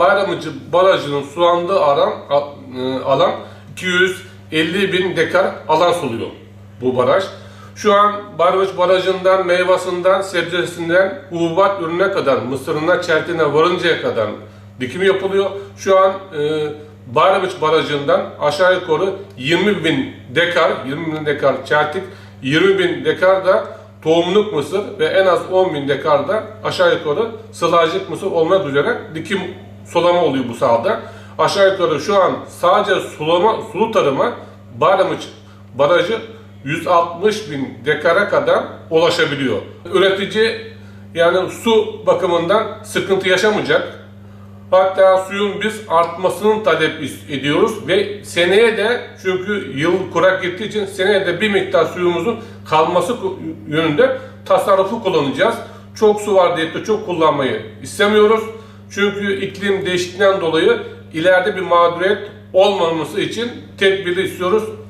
Bayramıcı Barajı'nın sulandığı alan, e, alan 250 bin dekar alan suluyor bu baraj. Şu an Bayramıcı Barajı'ndan meyvasından, sebzesinden, hububat ürüne kadar, mısırına, çeltine varıncaya kadar dikim yapılıyor. Şu an e, Bayramıcı Barajı'ndan aşağı yukarı 20 bin dekar, 20 bin dekar çeltik, 20 bin dekar da tohumluk mısır ve en az 10 bin dekar da aşağı yukarı sılajlık mısır olmak üzere dikim sulama oluyor bu sahada. Aşağı yukarı şu an sadece sulama, sulu tarıma Bayramıcı Barajı 160 bin dekara kadar ulaşabiliyor. Üretici yani su bakımından sıkıntı yaşamayacak. Hatta suyun biz artmasının talep ediyoruz ve seneye de çünkü yıl kurak gittiği için seneye de bir miktar suyumuzun kalması yönünde tasarruflu kullanacağız. Çok su var diye de çok kullanmayı istemiyoruz. Çünkü iklim değişikliğinden dolayı ileride bir mağduriyet olmaması için tedbirli istiyoruz.